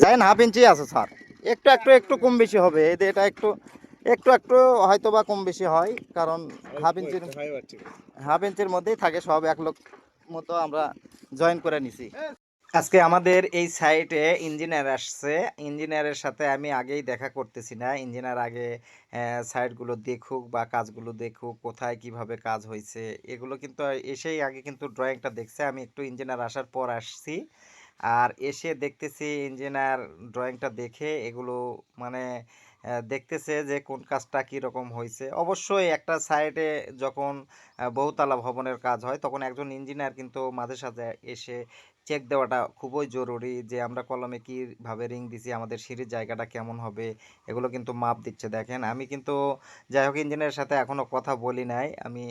জানেন half inch আছে sir. একটু একটু একটু কম বেশি হবে। এটা একটু একটু একটু হয়তো বা কম বেশি হয় কারণ হাফ ইঞ্চির হাফ ইঞ্চির মধ্যেই থাকে সব এক লোক মতো আমরা জয়েন করে নিছি। আজকে আমাদের এই সাইটে ইঞ্জিনিয়ার আসছে। ইঞ্জিনিয়ারের সাথে আমি আগেই দেখা করতেছি না। ইঞ্জিনিয়ার আগে সাইটগুলো দেখুক বা কাজগুলো দেখুক কোথায় কীভাবে কাজ হয়েছে এগুলো কিন্তু এসেই আগে কিন্তু ড্রয়িংটা দেখছে। আমি একটু ইঞ্জিনিয়ার আসার পর আসছি। আর এসে দেখতেছি ইঞ্জিনিয়ার ড্রয়িংটা দেখে এগুলো মানে দেখতেছে যে কোন কাজটা কি রকম হয়েছে অবশ্যই একটা সাইডে যখন বহুতলা ভবনের কাজ হয়, তখন একজন ইঞ্জিনিয়ার কিন্তু মাঝে সাঝে এসে চেক দেওয়াটা খুবই জরুরি যে আমরা কলমে কীভাবে রিং দিছি, আমাদের সিঁড়ির জায়গাটা কেমন হবে, এগুলো কিন্তু মাপ দিচ্ছে। দেখেন, আমি কিন্তু যাই হোক ইঞ্জিনিয়ারের সাথে এখনও কথা বলি নাই, আমি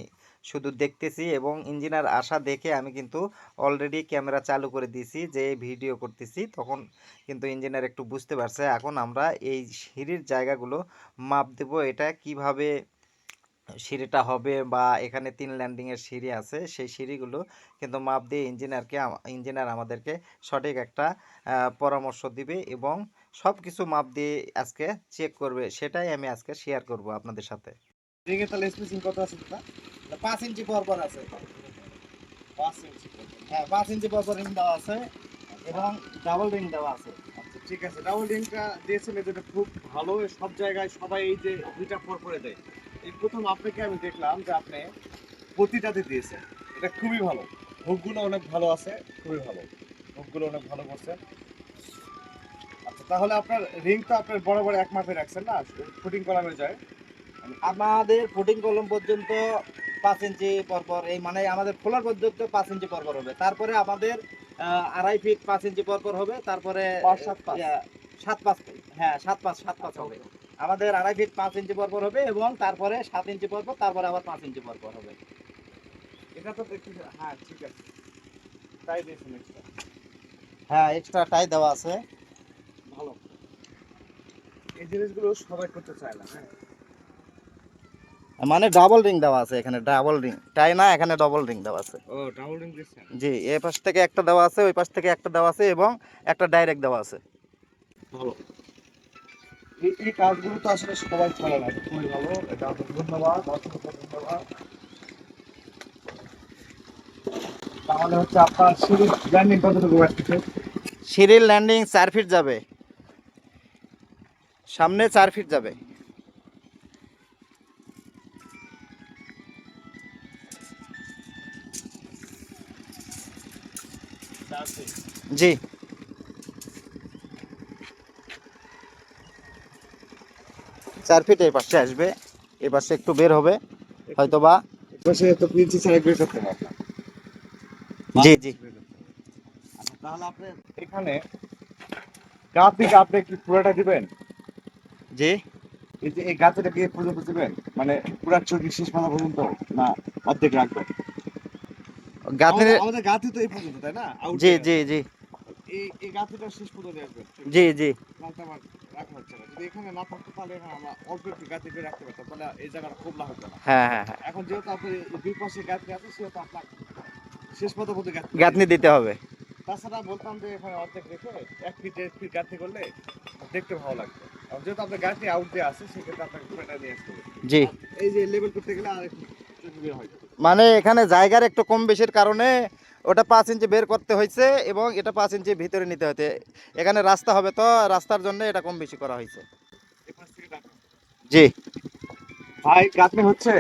শুধু দেখতেছি এবং ইঞ্জিনিয়ার আসা দেখে আমি কিন্তু অলরেডি ক্যামেরা চালু করে দিয়েছি যে ভিডিও করতেছি, তখন কিন্তু ইঞ্জিনিয়ার একটু বুঝতে পারছে, এখন আমরা এই সিঁড়ির জায়গাগুলো মাপ দেব, এটা কীভাবে সিঁড়িটা হবে বা এখানে তিন ল্যান্ডিংয়ের সিঁড়ি আছে, সেই সিঁড়িগুলো কিন্তু মাপ দিয়ে ইঞ্জিনিয়ারকে ইঞ্জিনিয়ার আমাদেরকে সঠিক একটা পরামর্শ দিবে এবং সব কিছু মাপ দিয়ে আজকে চেক করবে, সেটাই আমি আজকে শেয়ার করব আপনাদের সাথে। পাঁচ ইঞ্চি আছে। 5 ইঞ্চি হ্যাঁ পাঁচ ইঞ্চি আছে এবং আছে। আচ্ছা ঠিক আছে। ডাবল রিংটা দিয়েছেন যেটা খুব ভালো। সব জায়গায় সবাই এই যে দুইটা পর করে দেয়। এই প্রথম আপনাকে আমি দেখলাম যে আপনি প্রতিটাতে দিয়েছেন। এটা খুবই ভালো। ভোগগুলো অনেক ভালো আছে খুবই ভালো। ভোগগুলো অনেক ভালো করছে। আচ্ছা তাহলে আপনার রিং তো আপনার বরাবর এক মাপে রাখছেন না? ফুটিং কলামে যায়। আমাদের ফুটিং কলম পর্যন্ত পাঁচ ইঞ্চি পরপর এই মানে আমাদের ফ্লোর পর্যন্ত পাঁচ ইঞ্চি পরপর হবে। তারপরে আমাদের আড়াই ফিট পাঁচ ইঞ্চি পরপর হবে। তারপরে সাত, পাঁচ। সাত পাঁচ হ্যাঁ সাত পাঁচ সাত পাঁচ হবে। আমাদের আড়াই ফিট পাঁচ ইঞ্চি পরপর হবে এবং তারপরে সাত ইঞ্চি পরপর তারপরে আবার পাঁচ ইঞ্চি পরপর হবে। এটা তো দেখছি হ্যাঁ ঠিক আছে। তাই দিয়েছেন extra। হ্যাঁ এক্সট্রা টাই দেওয়া আছে। ভালো। এই জিনিসগুলো সবাই করতে চায় না হ্যাঁ। মানে ডাবল রিং দেওয়া আছে এখানে ডাবল রিং টাই না এখানে ডবল রিং দেওয়া আছে। ও ডাবল রিং দিয়েছেন জি এই পাশ থেকে একটা দেওয়া আছে ওই পাশ থেকে একটা দেওয়া আছে এবং একটা ডাইরেক্ট দেওয়া আছে। ভালো। এই কাজগুলো তো আসলে সবাই করে না। খুবই ভালো। এটা ধন্যবাদ। অসংখ্য ধন্যবাদ। তাহলে হচ্ছে আপনার সিরিজ ল্যান্ডিং কতটুকু ল্যান্ডিং চার ফিট যাবে। সামনে চার ফিট যাবে। জি। চার ফিট এই পাশে আসবে এই পাশে একটু বের হবে হয়তো বা। জি জি। আচ্ছা তাহলে আপনি এখানে আপনি কি পুরোটা দিবেন? জি। এই যে এই গাছটা কি পর্যন্ত দিবেন? মানে পুরা শেষ মাথা পর্যন্ত না অর্ধেক রাখবেন? আমাদের- আমাদের তো এই পর্যন্ত তাই না? জি জি জি। এই এই গাছিটা শেষ পর্যন্ত রাখবেন জি জি। রাখা হচ্ছে না। যদি এখানে না থাকতো তাহলে আমরা অল্প একটু গাছি করে রাখতে পারতাম তাহলে এই জায়গাটা হতো না হ্যাঁ হ্যাঁ হ্যাঁ। এখন যেহেতু আপনি দুই পাশে আছে সেহেতু আপনার শেষ গাঁথনি দিতে হবে। তাছাড়া বলতাম যে এখানে অর্ধেক রেখে এক ফিট দেড় ফিট গাছি করলে দেখতে ভালো লাগবে। আর যেহেতু আপনার গাছি আউট দিয়ে আছে সেক্ষেত্রে আপনাকে নিয়ে আসতে হবে। জি। এই যে লেভেল করতে গেলে আর একটু হয় মানে এখানে জায়গার একটু কম বেশির কারণে ওটা পাঁচ ইঞ্চি বের করতে হয়েছে এবং এটা পাঁচ ইঞ্চি ভিতরে নিতে হতে এখানে রাস্তা হবে তো রাস্তার জন্য এটা কম বেশি করা হয়েছে। জি। ভাই গাছনি হচ্ছে?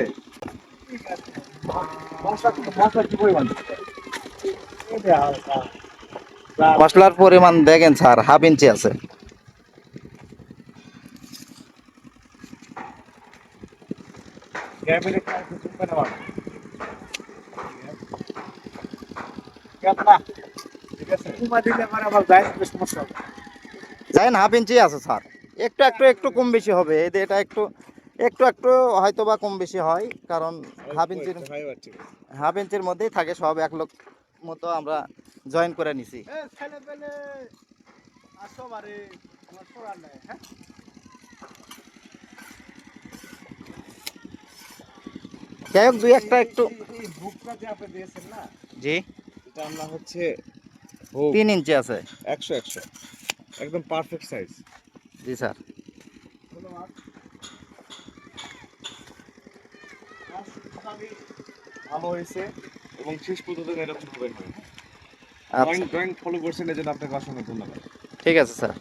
মশলার পরিমাণ দেখেন স্যার হাফ ইঞ্চি আছে। ক্যাবিনেট কিছু করে নেওয়া কেতনা ঠিক আছে তোমার দিলে আমার আবার যায় বেশ সমস্যা হবে জানেন হাফ ইঞ্চি আছে স্যার একটু একটু একটু কম বেশি হবে এটা একটু একটু একটু হয়তো বা কম বেশি হয় কারণ হাফ ইঞ্চির হাফ ইঞ্চির মধ্যেই থাকে সব এক লোক মতো আমরা জয়েন করে নিছি হ্যাঁ যাই হোক দুই একটা একটু জি এটা আমরা হচ্ছে তিন ইঞ্চি আছে। একশো একশো। একদম পারফেক্ট সাইজ জি স্যার। ধন্যবাদ। ভালো হয়েছে এবং শেষ পর্যন্ত এরকম হবে না ড্রয়িং ফলো করছেন এই জন্য আপনাকে অসংখ্য ধন্যবাদ। ঠিক আছে স্যার।